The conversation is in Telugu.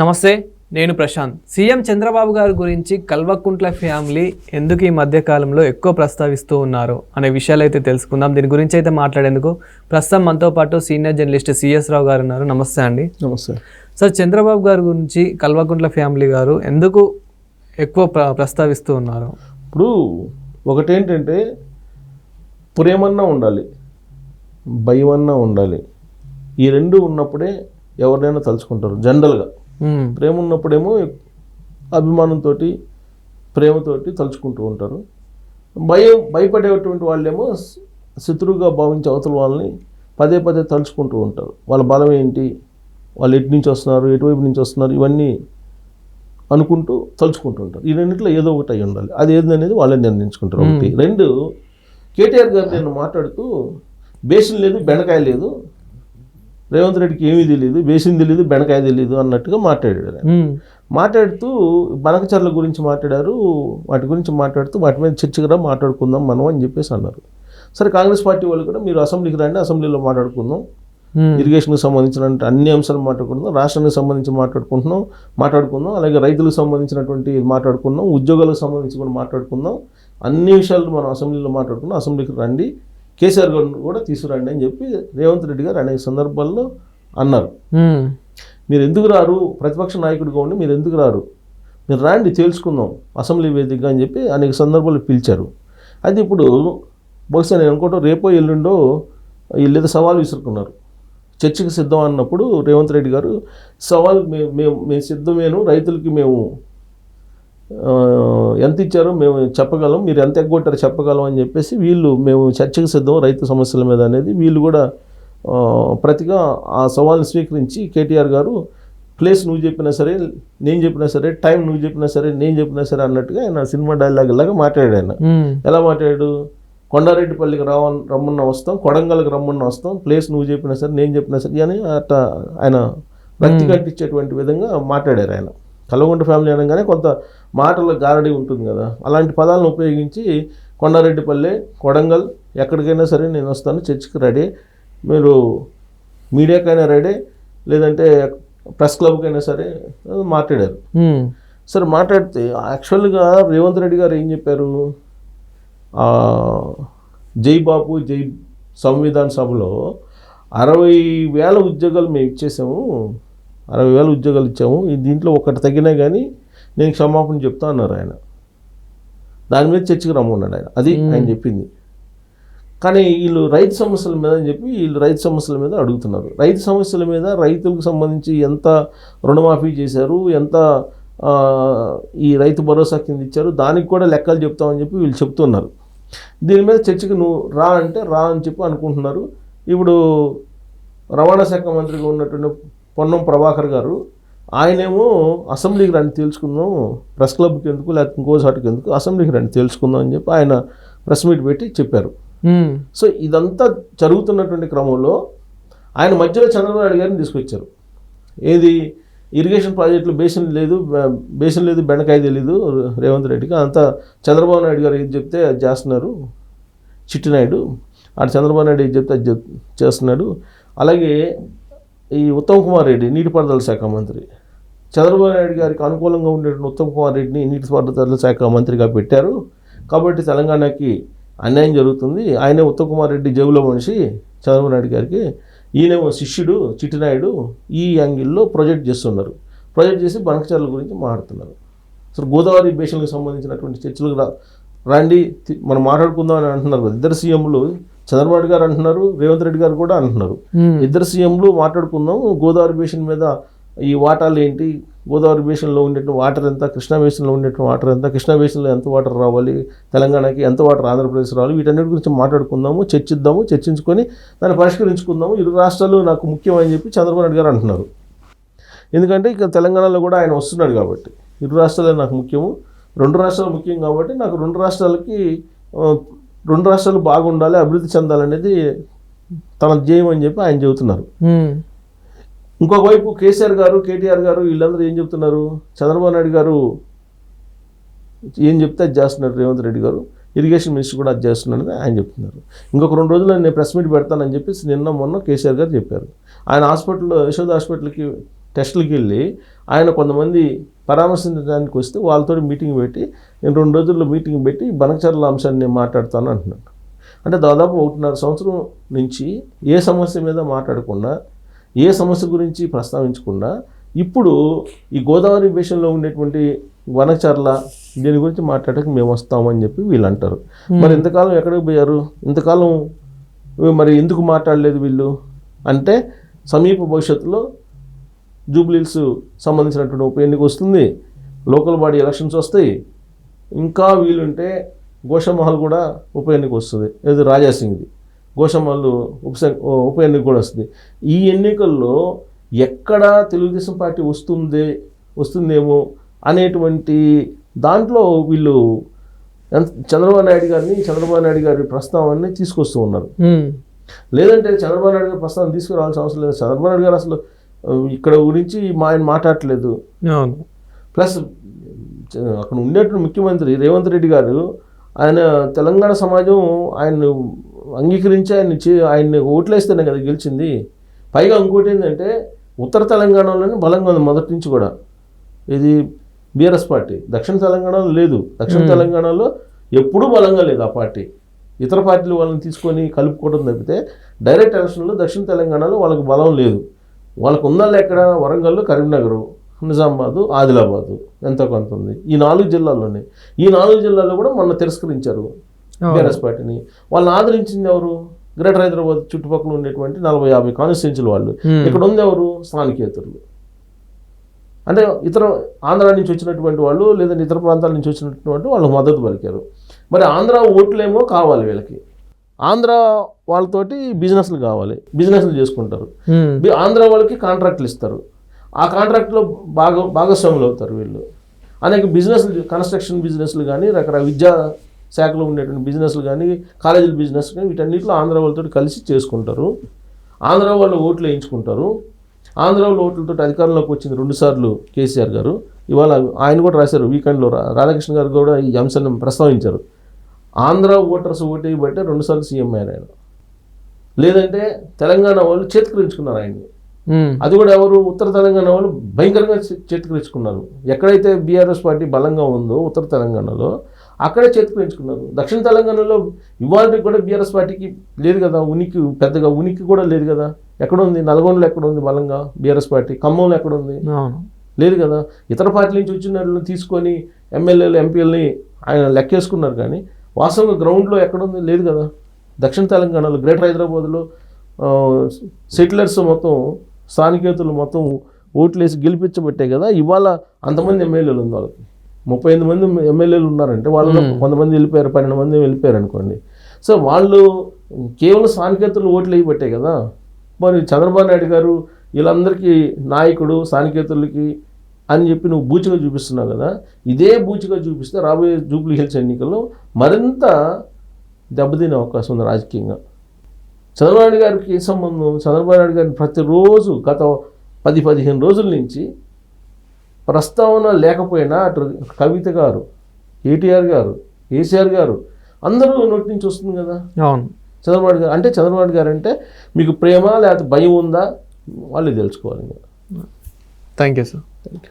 నమస్తే నేను ప్రశాంత్. సీఎం చంద్రబాబు గారి గురించి కల్వకుంట్ల ఫ్యామిలీ ఎందుకు ఈ మధ్య కాలంలో ఎక్కువ ప్రస్తావిస్తూ ఉన్నారు అనే విషయాలు అయితే తెలుసుకుందాం. దీని గురించి అయితే మాట్లాడేందుకు ప్రస్తుతం మనతో పాటు సీనియర్ జర్నలిస్ట్ సిఎస్ రావు గారు ఉన్నారు. నమస్తే అండి. నమస్తే. సార్ చంద్రబాబు గారి గురించి కల్వకుంట్ల ఫ్యామిలీ గారు ఎందుకు ఎక్కువ ప్ర- ప్రస్తావిస్తూ ఉన్నారు? ఇప్పుడు ఒకటేంటంటే ప్రేమన్నా ఉండాలి భయమన్నా ఉండాలి. ఈ రెండు ఉన్నప్పుడే ఎవరినైనా తలుచుకుంటారు జనరల్గా. ప్రేమ ఉన్నప్పుడేమో అభిమానంతో ప్రేమతోటి తలుచుకుంటూ ఉంటారు. భయం భయపడేటువంటి వాళ్ళేమో శత్రువుగా భావించే అవతల వాళ్ళని పదే పదే తలుచుకుంటూ ఉంటారు. వాళ్ళ బలం ఏంటి? వాళ్ళు ఎటు నుంచి వస్తున్నారు? ఎటువైపు నుంచి వస్తున్నారు? ఇవన్నీ అనుకుంటూ తలుచుకుంటూ ఉంటారు. ఈ రెండింటిలో ఏదో ఒకటి అయి ఉండాలి. అది ఏది అనేది వాళ్ళే నిర్ణయించుకుంటారు. ఒకటి. రెండు కేటీఆర్ గారు నేను మాట్లాడుతూ బేసిన్ లేదు బెండకాయ లేదు. రేవంత్ రెడ్డికి ఏమీ తెలియదు బేసిన్ తెలియదు బెండకాయ తెలియదు అన్నట్టుగా మాట్లాడాడు. మాట్లాడుతూ బనకచర్ల గురించి మాట్లాడారు వాటి గురించి మాట్లాడుతూ వాటి మీద చర్చగా మాట్లాడుకుందాం మనం అని చెప్పేసి అన్నారు సరే కాంగ్రెస్ పార్టీ వాళ్ళు కూడా మీరు అసెంబ్లీకి రండి అసెంబ్లీలో మాట్లాడుకుందాం. ఇరిగేషన్కి సంబంధించిన అన్ని అంశాలు మాట్లాడుకుందాం రాష్ట్రానికి సంబంధించి మాట్లాడుకుంటున్నాం మాట్లాడుకుందాం అలాగే రైతులకు సంబంధించినటువంటి మాట్లాడుకుందాం ఉద్యోగాలకు సంబంధించి కూడా మాట్లాడుకుందాం అన్ని విషయాలు మనం అసెంబ్లీలో మాట్లాడుకుందాం అసెంబ్లీకి రండి కేసీఆర్ గారిని కూడా తీసుకురండి అని చెప్పి రేవంత్ రెడ్డి గారు అనేక సందర్భాల్లో అన్నారు. మీరు ఎందుకు రారు? ప్రతిపక్ష నాయకుడిగా ఉండి మీరు ఎందుకు రారు? మీరు రాండి తేల్చుకుందాం అసెంబ్లీ వేదికగా అని చెప్పి అనేక సందర్భాలు పిలిచారు. అయితే ఇప్పుడు బహుశా నేను అనుకోవటం రేపో ఎల్లుండో వీళ్ళేదో సవాల్ విసురుకున్నారు. చర్చకి సిద్ధం అన్నప్పుడు రేవంత్ రెడ్డి గారు సవాల్ మేము మేము మేము సిద్ధమేను రైతులకి మేము ఎంత ఇచ్చారో మేము చెప్పగలం. మీరు ఎంత ఎగ్గొట్టారో చెప్పగలం అని చెప్పేసి వీళ్ళు మేము చర్చకు సిద్ధం రైతు సమస్యల మీద అనేది వీళ్ళు కూడా ప్రతిగా ఆ సవాల్ని స్వీకరించి కేటీఆర్ గారు ప్లేస్ నువ్వు చెప్పినా సరే నేను చెప్పినా సరే టైం నువ్వు చెప్పినా సరే నేను చెప్పినా సరే అన్నట్టుగా ఆయన సినిమా డైలాగ్ లాగా మాట్లాడాడు ఆయన. ఎలా మాట్లాడాడు? కొండారెడ్డిపల్లికి రావ రమ్మన్న వస్తాం కొడంగల్కి రమ్మన్న వస్తాం ప్లేస్ నువ్వు చెప్పినా సరే నేను చెప్పినా సరే అని అట్లా ఆయన రక్తి కట్టించేటువంటి విధంగా మాట్లాడారు ఆయన. కలవగుంట ఫ్యామిలీ అనగానే కొంత మాటల గారడి ఉంటుంది కదా. అలాంటి పదాలను ఉపయోగించి కొండారెడ్డిపల్లె కొడంగల్ ఎక్కడికైనా సరే నేను వస్తాను చర్చికి రెడీ. మీరు మీడియాకైనా రెడీ లేదంటే ప్రెస్ క్లబ్కైనా సరే మాట్లాడారు. సరే మాట్లాడితే యాక్చువల్గా రేవంత్ రెడ్డి గారు ఏం చెప్పారు? జై బాపు జై సంవిధాన్ సభలో అరవై వేల ఉద్యోగాలు మేము ఇచ్చేసాము. అరవై వేల ఉద్యోగాలు ఇచ్చాము. ఈ దీంట్లో ఒకటి తగ్గినా కానీ నేను క్షమాపణ చెప్తా అన్నారు ఆయన. దాని మీద చర్చకు రమ్మన్నాడు ఆయన. అది ఆయన చెప్పింది. కానీ వీళ్ళు రైతు సమస్యల మీద అని చెప్పి వీళ్ళు రైతు సమస్యల మీద అడుగుతున్నారు. రైతు సమస్యల మీద రైతులకు సంబంధించి ఎంత రుణమాఫీ చేశారు ఎంత ఈ రైతు భరోసా కింద ఇచ్చారు దానికి కూడా లెక్కలు చెప్తామని చెప్పి వీళ్ళు చెప్తున్నారు. దీని మీద చర్చకు నువ్వు రా అంటే రా అని చెప్పి అనుకుంటున్నారు. ఇప్పుడు రవాణా శాఖ మంత్రిగా ఉన్నటువంటి పొన్నం ప్రభాకర్ గారు ఆయనేమో అసెంబ్లీకి రండి తెలుసుకుందాం ప్రెస్ క్లబ్కి ఎందుకు లేకపోతే ఇంకో చాటుకి ఎందుకు అసెంబ్లీకి రండి తెలుసుకుందాం అని చెప్పి ఆయన ప్రెస్ మీట్ పెట్టి చెప్పారు. సో ఇదంతా జరుగుతున్నటువంటి క్రమంలో ఆయన మధ్యలో చంద్రబాబు నాయుడు గారిని తీసుకొచ్చారు. ఏది? ఇరిగేషన్ ప్రాజెక్టులు బేసిన్ లేదు బేసిన్ లేదు బెండకాయ తెలీదు రేవంత్ రెడ్డికి. అంతా చంద్రబాబు నాయుడు గారు ఏది చెప్తే అది చేస్తున్నారు. చిట్టినాయుడు. ఆడు చంద్రబాబు నాయుడు ఏది చెప్తే అది చేస్తున్నాడు. అలాగే ఈ ఉత్తమ్ కుమార్ రెడ్డి నీటిపారుదల శాఖ మంత్రి. చంద్రబాబు నాయుడు గారికి అనుకూలంగా ఉండేటువంటి ఉత్తమ్ కుమార్ రెడ్డిని నీటిపారుదల శాఖ మంత్రిగా పెట్టారు. కాబట్టి తెలంగాణకి అన్యాయం జరుగుతుంది. ఆయనే ఉత్తమ్ కుమార్ రెడ్డి జేబులో మనిషి. చంద్రబాబు నాయుడు గారికి ఈయనేమో శిష్యుడు చిట్టినాయుడు ఈ యాంగిల్లో ప్రొజెక్ట్ చేస్తున్నారు. ప్రొజెక్ట్ చేసి బనకచర్ల గురించి మాట్లాడుతున్నారు. అసలు గోదావరి బేషన్లకు సంబంధించినటువంటి చర్చలకు రా రండి తి- మనం మాట్లాడుకుందాం అని అంటున్నారు కదా. ఇద్దరు సీఎంలు చంద్రబాబు గారు అంటున్నారు రేవంత్ రెడ్డి గారు కూడా అంటున్నారు. మ్మ్. ఇద్దరు సీఎంలు మాట్లాడుకుందాం. గోదావరి బేసిన్ మీద ఈ వాటాలు ఏంటి? గోదావరి బేసిన్లో ఉండేటువంటి వాటర్ ఎంత? కృష్ణా బేసిన్లో ఉండేటువంటి వాటర్ ఎంత? కృష్ణా బేసిన్లో ఎంత వాటర్ రావాలి? తెలంగాణకి ఎంత వాటర్ ఆంధ్రప్రదేశ్ రావాలి? వీటన్నిటి గురించి మాట్లాడుకుందాము చర్చిద్దాము చర్చించుకొని దాన్ని పరిష్కరించుకుందాము. ఇరు రాష్ట్రాలు నాకు ముఖ్యం అని చెప్పి చంద్రబాబు నాయుడు గారు అంటున్నారు. ఎందుకంటే ఇక తెలంగాణలో కూడా ఆయన వస్తున్నాడు కాబట్టి. ఇరు రాష్ట్రాలే నాకు ముఖ్యము. రెండు రాష్ట్రాలు ముఖ్యం కాబట్టి నాకు రెండు రాష్ట్రాలకి రెండు రాష్ట్రాలు బాగుండాలి అభివృద్ధి చెందాలనేది తన ధ్యేయం అని చెప్పి ఆయన చెబుతున్నారు. ఇంకొక వైపు కేసీఆర్ గారు కేటీఆర్ గారు వీళ్ళందరూ ఏం చెప్తున్నారు చంద్రబాబు నాయుడు గారు ఏం చెప్తే అది చేస్తున్నారు రేవంత్ రెడ్డి గారు. ఇరిగేషన్ మినిస్టర్ కూడా అది చేస్తున్నాడని ఆయన చెప్తున్నారు. ఇంకొక రెండు రోజుల్లో నేను ప్రెస్ మీట్ పెడతానని చెప్పేసి నిన్న మొన్న కేసీఆర్ గారు చెప్పారు. ఆయన హాస్పిటల్లో యశోద హాస్పిటల్కి టెస్టులకి వెళ్ళి ఆయన కొంతమంది పరామర్శించడానికి వస్తే వాళ్ళతో మీటింగ్ పెట్టి నేను రెండు రోజుల్లో మీటింగ్ పెట్టి బనకచర్ల అంశాన్ని నేను మాట్లాడతాను అంటున్నాను అంటే దాదాపు ఒకటిన్నర సంవత్సరం నుంచి ఏ సమస్య మీద మాట్లాడకుండా ఏ సమస్య గురించి ప్రస్తావించకుండా ఇప్పుడు ఈ గోదావరి బేషన్లో ఉండేటువంటి వనచర్ల దీని గురించి మాట్లాడడానికి మేము వస్తామని చెప్పి వీళ్ళు అంటారు. మరి ఇంతకాలం ఎక్కడికి పోయారు? ఇంతకాలం మరి ఎందుకు మాట్లాడలేదు వీళ్ళు? అంటే సమీప భవిష్యత్తులో జూబ్లీల్స్ సంబంధించినటువంటి ఉప ఎన్నిక వస్తుంది. లోకల్ బాడీ ఎలక్షన్స్ వస్తాయి. ఇంకా వీలుంటే గోషమహల్ కూడా ఉప ఎన్నిక వస్తుంది. ఇది రాజాసింగ్ది. గోషమహల్ ఉప ఉప ఎన్నిక కూడా వస్తుంది. ఈ ఎన్నికల్లో ఎక్కడ తెలుగుదేశం పార్టీ వస్తుంది వస్తుందేమో అనేటువంటి దాంట్లో వీళ్ళు ఎంత- చంద్రబాబు నాయుడు గారిని చంద్రబాబు నాయుడు గారి ప్రస్తావనని తీసుకొస్తూ ఉన్నారు. లేదంటే చంద్రబాబు నాయుడు గారి ప్రస్తావన తీసుకురావాల్సిన అవసరం లేదు. చంద్రబాబు నాయుడు గారు అసలు ఇక్కడ గురించి మా ఆయన మాట్లాడట్లేదు. అవును. ప్లస్ అక్కడ ఉండేటువంటి ముఖ్యమంత్రి రేవంత్ రెడ్డి గారు ఆయన తెలంగాణ సమాజం ఆయన్ను అంగీకరించి ఆయన ఆయన్ని ఓట్లేస్తేనే కదా గెలిచింది. పైగా ఇంకోటి ఏంటంటే ఉత్తర తెలంగాణలోనే బలంగా ఉంది మొదటి నుంచి కూడా. ఇది బీఆర్ఎస్ పార్టీ. దక్షిణ తెలంగాణలో లేదు. దక్షిణ తెలంగాణలో ఎప్పుడూ బలంగా లేదు ఆ పార్టీ. ఇతర పార్టీలు వాళ్ళని తీసుకొని కలుపుకోవడం తప్పితే డైరెక్ట్ ఎలక్షన్లో దక్షిణ తెలంగాణలో వాళ్ళకి బలం లేదు. వాళ్ళకు ఉందా ఎక్కడ? వరంగల్ కరీంనగర్ నిజామాబాదు ఆదిలాబాదు ఎంతో కొంత ఉంది. ఈ నాలుగు జిల్లాల్లోనే. ఈ నాలుగు జిల్లాల్లో కూడా మొన్న తిరస్కరించారు. బీఆర్ఎస్ పార్టీని. వాళ్ళని ఆదరించింది ఎవరు? గ్రేటర్ హైదరాబాద్ చుట్టుపక్కల ఉండేటువంటి నలభై యాభై కాన్స్టిట్యున్సీలు వాళ్ళు. ఇక్కడ ఉంది ఎవరు? స్థానికేతరులు. అంటే ఇతర ఆంధ్ర నుంచి వచ్చినటువంటి వాళ్ళు లేదంటే ఇతర ప్రాంతాల నుంచి వచ్చినటువంటి వాళ్ళు మద్దతు పలికారు. మరి ఆంధ్ర ఓట్లేమో కావాలి వీళ్ళకి. ఆంధ్ర వాళ్ళతోటి బిజినెస్లు కావాలి బిజినెస్లు చేసుకుంటారు. ఆంధ్ర వాళ్ళకి కాంట్రాక్ట్లు ఇస్తారు. ఆ కాంట్రాక్ట్లో భాగ భాగస్వాములు అవుతారు వీళ్ళు. అనేక బిజినెస్లు కన్స్ట్రక్షన్ బిజినెస్లు కానీ రకరకాల విద్యా శాఖలో ఉండేటువంటి బిజినెస్లు కానీ కాలేజీల బిజినెస్ కానీ వీటన్నిటిలో ఆంధ్ర వాళ్ళతో కలిసి చేసుకుంటారు. ఆంధ్ర వాళ్ళు ఓట్లు వేయించుకుంటారు. ఆంధ్ర వాళ్ళ ఓట్లతో అధికారంలోకి వచ్చింది రెండుసార్లు కేసీఆర్ గారు. ఇవాళ ఆయన కూడా రాశారు వీకెండ్లో రాధాకృష్ణ గారు కూడా ఈ అంశాన్ని ప్రస్తావించారు. ఆంధ్ర ఓటర్స్ ఓటు వేయబట్టే రెండుసార్లు సీఎం అయ్యారు ఆయన. లేదంటే తెలంగాణ వాళ్ళు చేతికరించుకున్నారు ఆయన్ని. అది కూడా ఎవరు? ఉత్తర తెలంగాణ వాళ్ళు భయంకరంగా చేతికరించుకున్నారు ఎక్కడైతే బీఆర్ఎస్ పార్టీ బలంగా ఉందో ఉత్తర తెలంగాణలో అక్కడే చేతికరించుకున్నారు దక్షిణ తెలంగాణలో ఇవాళ కూడా బీఆర్ఎస్ పార్టీకి లేదు కదా? ఉనికి పెద్దగా ఉనికి కూడా లేదు కదా? ఎక్కడ ఉంది నల్గొండలో ఎక్కడ ఉంది బలంగా బీఆర్ఎస్ పార్టీ? ఖమ్మంలో ఎక్కడ ఉంది లేదు కదా? ఇతర పార్టీల నుంచి వచ్చిన తీసుకొని ఎమ్మెల్యేలు ఎంపీలని ఆయన లెక్కేసుకున్నారు కానీ వాస్తవంగా గ్రౌండ్లో ఎక్కడుంది? లేదు కదా. దక్షిణ తెలంగాణలో గ్రేటర్ హైదరాబాద్లో సెటిలర్స్ మొత్తం స్థానికేతులు మొత్తం ఓట్లేసి గెలిపించబట్టే కదా ఇవాళ అంతమంది ఎమ్మెల్యేలు ఉంది వాళ్ళకి ముప్పై ఎనిమిది మంది ఎమ్మెల్యేలు ఉన్నారంటే వాళ్ళలో కొంతమంది వెళ్ళిపోయారు పన్నెండు మంది వెళ్ళిపోయారు అనుకోండి. సో వాళ్ళు కేవలం స్థానికేతులు ఓట్లు వేయబట్టే కదా. మరి చంద్రబాబు నాయుడు గారు వీళ్ళందరికీ నాయకుడు స్థానికేతులకి అని చెప్పి నువ్వు బూచిగా చూపిస్తున్నావు కదా ఇదే బూచిగా చూపిస్తే రాబోయే జూబ్లీ హిల్స్ ఎన్నికల్లో మరింత దెబ్బతినే అవకాశం ఉంది రాజకీయంగా. చంద్రబాబు నాయుడు గారికి ఏ సంబంధం? చంద్రబాబు నాయుడు గారిని ప్రతిరోజు గత పది పదిహేను రోజుల నుంచి ప్రస్తావన లేకపోయినా అటు కవిత గారు కేటీఆర్ గారు కేసీఆర్ గారు అందరూ నోటి నుంచి వస్తుంది కదా. అవును. చంద్రబాబు గారు అంటే చంద్రబాబు గారు అంటే మీకు ప్రేమ లేకపోతే భయం ఉందా వాళ్ళు తెలుసుకోవాలి thank you sir. Thank you.